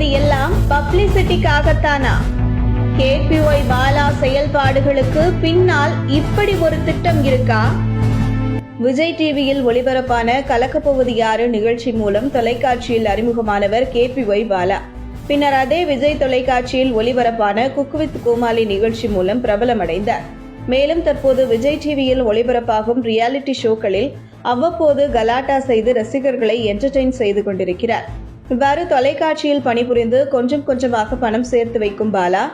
செய்வது எல்லாம் பப்ளிசிட்டிக்காகத்தானா கேபிஒய் பாலா செயல்பாடுகளுக்கு பின்னால் இப்படி ஒரு திட்டம் இருக்கா? விஜய் டிவியில் ஒளிபரப்பான கலக்கப்போவது யாரு நிகழ்ச்சி மூலம் தொலைக்காட்சியில் அறிமுகமானவர் கே பி ஒய் பாலா. பின்னர் அதே விஜய் தொலைக்காட்சியில் ஒளிபரப்பான குக் வித் கோமாளி நிகழ்ச்சி மூலம் பிரபலமடைந்தார். மேலும் தற்போது விஜய் டிவியில் ஒளிபரப்பாகும் ரியாலிட்டி ஷோக்களில் அவ்வப்போது கலாட்டா செய்து ரசிகர்களை என்டர்டெயின் செய்து கொண்டிருக்கிறார். இவ்வாறு தொலைக்காட்சியில் பணிபுரிந்து கொஞ்சம் கொஞ்சமாக பணம் சேர்த்து வைக்கும் பாலா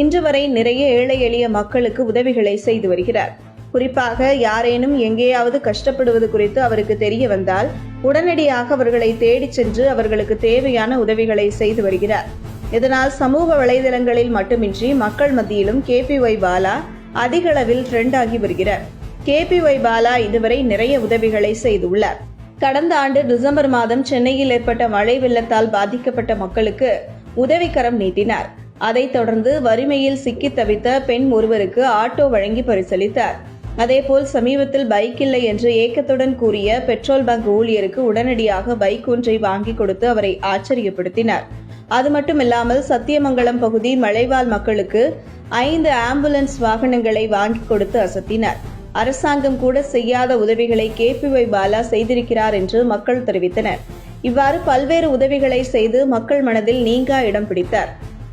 இன்று வரை நிறைய ஏழை எளிய மக்களுக்கு உதவிகளை செய்து வருகிறார். குறிப்பாக யாரேனும் எங்கேயாவது கஷ்டப்படுவது குறித்து அவருக்கு தெரிய வந்தால் உடனடியாக அவர்களை தேடிச் சென்று அவர்களுக்கு தேவையான உதவிகளை செய்து வருகிறார். இதனால் சமூக வலைதளங்களில் மட்டுமின்றி மக்கள் மத்தியிலும் கேபிஒய் பாலா அதிக அளவில் ட்ரெண்ட் ஆகி வருகிறார். கேபிஒய் பாலா இதுவரை நிறைய உதவிகளை செய்துள்ளார். கடந்த ஆண்டு டிசம்பர் மாதம் சென்னையில் ஏற்பட்ட மழை வெள்ளத்தால் பாதிக்கப்பட்ட மக்களுக்கு உதவிக்கரம் நீட்டினார். அதைத் தொடர்ந்து வறுமையில் சிக்கித் தவித்த பெண் ஒருவருக்கு ஆட்டோ வழங்கி பரிசளித்தார். அதேபோல் சமீபத்தில் பைக் இல்லை என்று ஏக்கத்துடன் கூறிய பெட்ரோல் பங்க் ஊழியருக்கு உடனடியாக பைக் ஒன்றை வாங்கி கொடுத்து அவரை ஆச்சரியப்படுத்தினார். அது மட்டுமில்லாமல் சத்தியமங்கலம் பகுதி மலைவாழ் மக்களுக்கு ஐந்து ஆம்புலன்ஸ் வாகனங்களை வாங்கி கொடுத்து அசத்தினார். அரசாங்கம் கூட செய்யாத உதவிகளை கேபிஒய் பாலா செய்திருக்கிறார் என்று மக்கள் தெரிவித்தனர். இவ்வாறு பல்வேறு உதவிகளை செய்து மக்கள் மனதில் நீங்கா இடம் பிடித்தார்.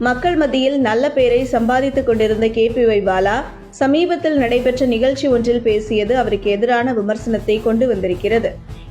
மக்கள் மத்தியில் நல்ல பெயரை சம்பாதித்துக் கொண்டிருந்த கேபிஒய் பாலா சமீபத்தில் நடைபெற்ற நிகழ்ச்சி ஒன்றில் பேசியது அவருக்கு எதிரான விமர்சனத்தை கொண்டு வந்திருக்கிறது.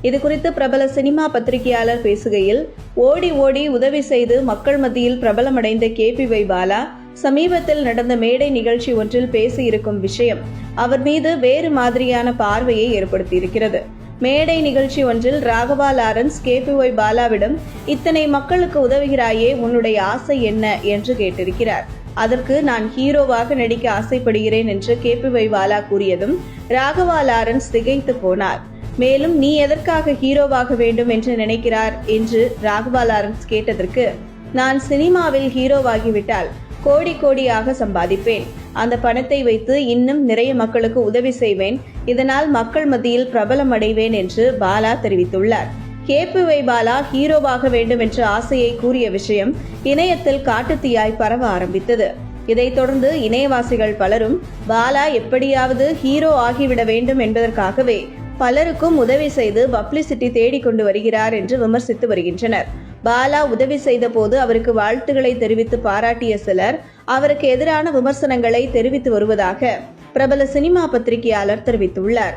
இது குறித்து பிரபல சினிமா பத்திரிகையாளர் பேசுகையில் ஓடி ஓடி உதவி செய்து மக்கள் மத்தியில் பிரபலமடைந்த கேபிஒய் பாலா சமீபத்தில் நடந்த மேடை நிகழ்ச்சி ஒன்றில் பேசியிருக்கும் விஷயம் அவர் மீது வேறு மாதிரியான பார்வையை ஏற்படுத்தியிருக்கிறது. மேடை நிகழ்ச்சி ஒன்றில் ராகவா லாரன்ஸ் கேபிஒய் பாலாவிடம் இத்தனை மக்களுக்கு உதவுகிறாயே உன்னுடைய ஆசை என்ன என்று கேட்டிருக்கிறார். அதற்கு நான் ஹீரோவாக நடிக்க ஆசைப்படுகிறேன் என்று கேபிஒய் பாலா கூறியதும் ராகவா லாரன்ஸ் திகைத்து போனார். மேலும் நீ எதற்காக ஹீரோவாக வேண்டும் என்று நினைக்கிறார்? என்று ராகவா லாரன்ஸ் கேட்டதற்கு நான் சினிமாவில் ஹீரோவாகிவிட்டால் கோடி கோடியாக சம்பாதிப்பேன். அந்த பணத்தை வைத்து இன்னும் நிறைய மக்களுக்கு உதவி செய்வேன். இதனால் மக்கள் மத்தியில் பிரபலம் அடைவேன் என்று பாலா தெரிவித்துள்ளார். கேபிஒய் பாலா ஹீரோவாக வேண்டும் என்ற ஆசையை கூறிய விஷயம் இணையத்தில் காட்டுத்தீயாய் பரவ ஆரம்பித்தது. இதைத் தொடர்ந்து இணையவாசிகள் பலரும் பாலா எப்படியாவது ஹீரோ ஆகிவிட வேண்டும் என்பதற்காகவே பலருக்கும் உதவி செய்து பப்ளிசிட்டி தேடிக்கொண்டு வருகிறார் என்று விமர்சித்து வருகின்றனர். பாலா உதவி செய்த போது அவருக்கு வாழ்த்துக்களை தெரிவித்து பாராட்டிய சிலர் அவருக்கு எதிரான விமர்சனங்களை தெரிவித்து வருவதாக பிரபல சினிமா பத்திரிகையாளர் தெரிவித்துள்ளார்.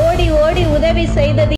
ஓடி ஓடி உதவி செய்தது